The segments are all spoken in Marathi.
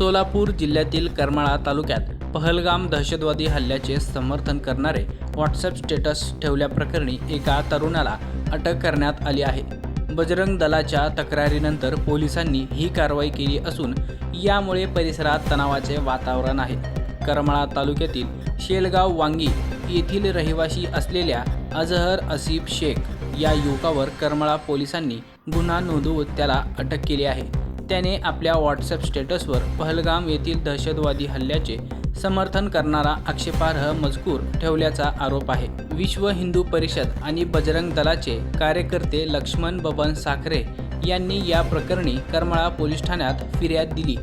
सोलापूर जिल्ह्यातील करमाळा तालुक्यात पहलगाम दहशतवादी हल्ल्याचे समर्थन करणारे व्हॉट्सअप स्टेटस ठेवल्याप्रकरणी एका तरुणाला अटक करण्यात आली आहे. बजरंग दलाच्या तक्रारीनंतर पोलिसांनी ही कारवाई केली असून यामुळे परिसरात तणावाचे वातावरण आहे. करमाळा तालुक्यातील शेलगाव वांगी येथील रहिवासी असलेल्या अजहर असीफ शेख या युवकावर करमाळा पोलिसांनी गुन्हा नोंदवून त्याला अटक केली आहे. त्याने आपल्या व्हॉट्सअप स्टेटसवर पहलगाम येथील दहशतवादी हल्ल्याचे समर्थन करणारा आक्षेपार्ह मजकूर ठेवल्याचा आरोप आहे. विश्व हिंदू परिषद आणि बजरंग दलाचे कार्यकर्ते लक्ष्मण बबन साखरे यांनी या प्रकरणी करमाळा पोलीस ठाण्यात फिर्याद दिली.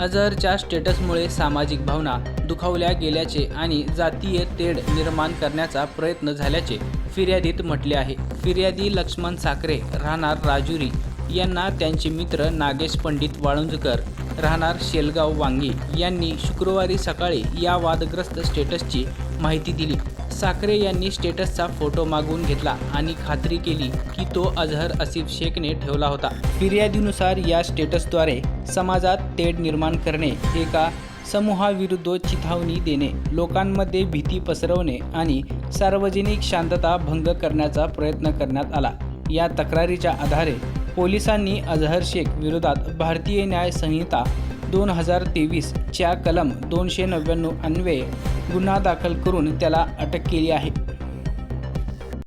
अझहरच्या स्टेटसमुळे सामाजिक भावना दुखावल्या गेल्याचे आणि जातीय तेढ निर्माण करण्याचा प्रयत्न झाल्याचे फिर्यादीत म्हटले आहे. फिर्यादी लक्ष्मण साखरे राहणार राजुरी यांना त्यांचे मित्र नागेश पंडित वाळुंजकर राहणार शेलगाव वांगी यांनी शुक्रवारी सकाळी या वादग्रस्त स्टेटसची माहिती दिली. साखरे यांनी स्टेटसचा फोटो मागवून घेतला आणि खात्री केली की तो अझहर असिफ शेखने ठेवला होता. फिर्यादीनुसार या स्टेटसद्वारे समाजात तेढ निर्माण करणे एका समूहाविरुद्ध चिथावणी देणे लोकांमध्ये भीती पसरवणे आणि सार्वजनिक शांतता भंग करण्याचा प्रयत्न करण्यात आला. या तक्रारीच्या आधारे पोलिसांनी अझहर शेख विरोधात भारतीय न्याय संहिता दोन हजार तेवीसच्या कलम दोनशे नव्याण्णव अन्वये गुन्हा दाखल करून त्याला अटक केली आहे.